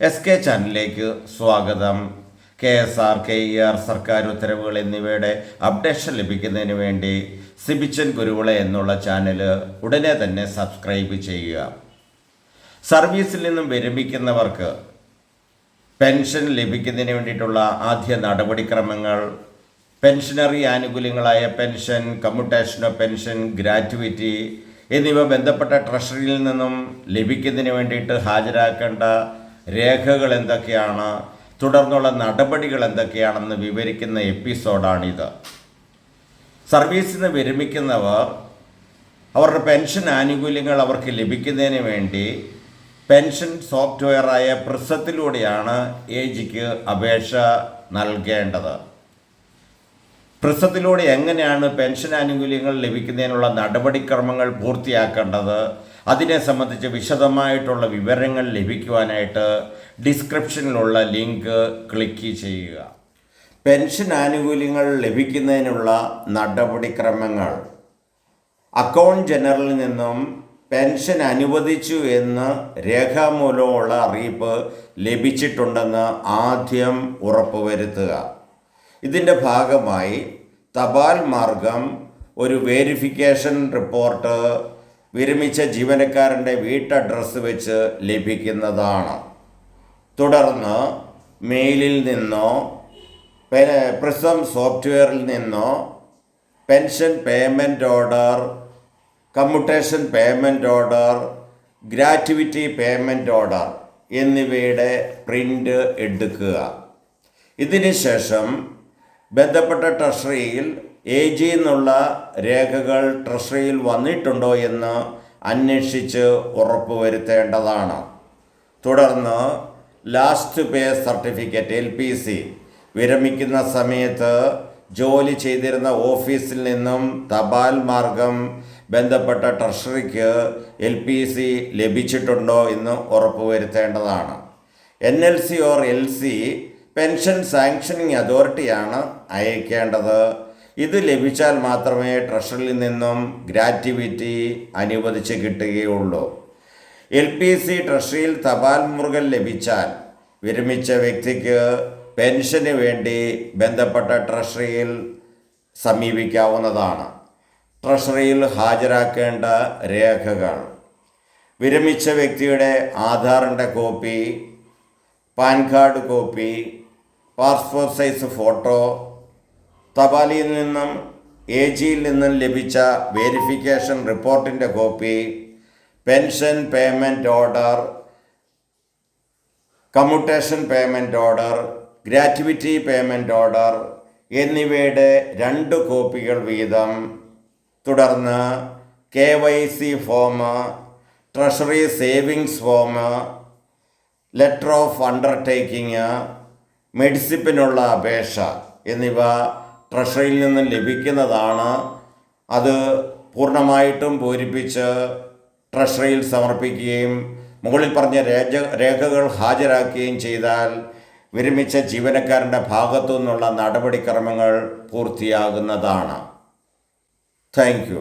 S K ചാനലിലേക്ക് സ്വാഗതം. K S R K E R സർക്കാർ ഉത്തരവുകൾ എന്നിവയുടെ അപ്ഡേഷൻ ലഭിക്കുന്നതിന് വേണ്ടി സിബിച്ചൻ കുരുവിള എന്നുള്ള ചാനൽ ഉടനെ തന്നെ സബ്സ്ക്രൈബ് ചെയ്യുക. സർവീസിൽ നിന്നും വിരമിക്കുന്നവർക്ക് പെൻഷൻ ലഭിക്കുന്നതിന് വേണ്ടിയിട്ടുള്ള ആദ്യ നടപടിക്രമങ്ങൾ pensionary ആനുകൂല്യങ്ങളായ pension commutation of pension gratuity എന്നിവ ബന്ധപ്പെട്ട ട്രഷറിയിൽ നിന്നും ലഭിക്കുന്നതിന് വേണ്ടിയിട്ട് ഹാജരാക്കേണ്ട രേഖകൾ എന്തൊക്കെയാണ്? തുടർന്നുള്ള നടപടികൾ എന്തൊക്കെയാണെന്ന് വിവരിക്കുന്ന എപ്പിസോഡാണിത്. സർവീസിൽ നിന്ന് വിരമിക്കുന്നവർ അവരുടെ പെൻഷൻ ആനുകൂല്യങ്ങൾ അവർക്ക് ലഭിക്കുന്നതിന് വേണ്ടി പെൻഷൻ സോഫ്റ്റ്വെയറായ പ്രിസത്തിലൂടെയാണ് ഏജിക്ക് അപേക്ഷ നൽകേണ്ടത്. പ്രിസത്തിലൂടെ എങ്ങനെയാണ് പെൻഷൻ ആനുകൂല്യങ്ങൾ ലഭിക്കുന്നതിനുള്ള നടപടിക്രമങ്ങൾ പൂർത്തിയാക്കേണ്ടത്? അതിനെ സംബന്ധിച്ച് വിശദമായിട്ടുള്ള വിവരങ്ങൾ ലഭിക്കുവാനായിട്ട് ഡിസ്ക്രിപ്ഷനിലുള്ള ലിങ്ക് ക്ലിക്ക് ചെയ്യുക. പെൻഷൻ ആനുകൂല്യങ്ങൾ ലഭിക്കുന്നതിനുള്ള നടപടിക്രമങ്ങൾ. അക്കൗണ്ട് ജനറലിൽ നിന്നും പെൻഷൻ അനുവദിച്ചു എന്ന് രേഖാമൂലമുള്ള അറിയിപ്പ് ലഭിച്ചിട്ടുണ്ടെന്ന് ആദ്യം ഉറപ്പുവരുത്തുക. ഇതിന്റെ ഭാഗമായി തപാൽ മാർഗം ഒരു വേരിഫിക്കേഷൻ റിപ്പോർട്ട് വിരമിച്ച ജീവനക്കാരന്റെ വീട്ടഡ്രസ്സ് വെച്ച് ലഭിക്കുന്നതാണ്. തുടർന്ന് മെയിലിൽ നിന്നോ പ്രിസം സോഫ്റ്റ്വെയറിൽ നിന്നോ pension payment order commutation payment order gratuity payment order എന്നിവയുടെ പ്രിന്റ് എടുക്കുക. ഇതിന് ശേഷം ബന്ധപ്പെട്ട ട്രഷറിയിൽ എ ജി എന്നുള്ള രേഖകൾ ട്രഷറിയിൽ വന്നിട്ടുണ്ടോ എന്ന് അന്വേഷിച്ച് ഉറപ്പുവരുത്തേണ്ടതാണ്. തുടർന്ന് last pay certificate L P C. വിരമിക്കുന്ന സമയത്ത് ജോലി ചെയ്തിരുന്ന ഓഫീസിൽ നിന്നും തപാൽ മാർഗം ബന്ധപ്പെട്ട ട്രഷറിക്ക് എൽ പി സി ലഭിച്ചിട്ടുണ്ടോ എന്ന് ഉറപ്പുവരുത്തേണ്ടതാണ്. N L C or L C pension sanctioning അതോറിറ്റിയാണ് അയക്കേണ്ടത്. ഇത് ലഭിച്ചാൽ മാത്രമേ ട്രഷറിയിൽ നിന്നും ഗ്രാറ്റിവിറ്റി അനുവദിച്ച് കിട്ടുകയുള്ളൂ. എൽ പി സി ട്രഷറിയിൽ തപാൽ മുറുകൽ ലഭിച്ചാൽ വിരമിച്ച വ്യക്തിക്ക് പെൻഷന് വേണ്ടി ബന്ധപ്പെട്ട ട്രഷറിയിൽ സമീപിക്കാവുന്നതാണ്. ട്രഷറിയിൽ ഹാജരാക്കേണ്ട രേഖകൾ. വിരമിച്ച വ്യക്തിയുടെ ആധാറിന്റെ copy pan card copy passport size photo തപാലിയിൽ നിന്നും എ ജിയിൽ നിന്നും ലഭിച്ച വേരിഫിക്കേഷൻ റിപ്പോർട്ടിന്റെ copy pension payment order commutation payment order gratuity payment order എന്നിവയുടെ രണ്ട് കോപ്പികൾ വീതം. തുടർന്ന് K Y C form treasury savings form letter of undertaking മെഡിസിപ്പിനുള്ള അപേക്ഷ എന്നിവ ട്രഷറിയിൽ നിന്നും ലഭിക്കുന്നതാണ്. അത് പൂർണമായിട്ടും പൂരിപ്പിച്ച് ട്രഷറിയിൽ സമർപ്പിക്കുകയും മുകളിൽ പറഞ്ഞ രേഖ രേഖകൾ ഹാജരാക്കുകയും ചെയ്താൽ വിരമിച്ച ജീവനക്കാരന്റെ ഭാഗത്തു നിന്നുള്ള നടപടിക്രമങ്ങൾ പൂർത്തിയാകുന്നതാണ്. താങ്ക്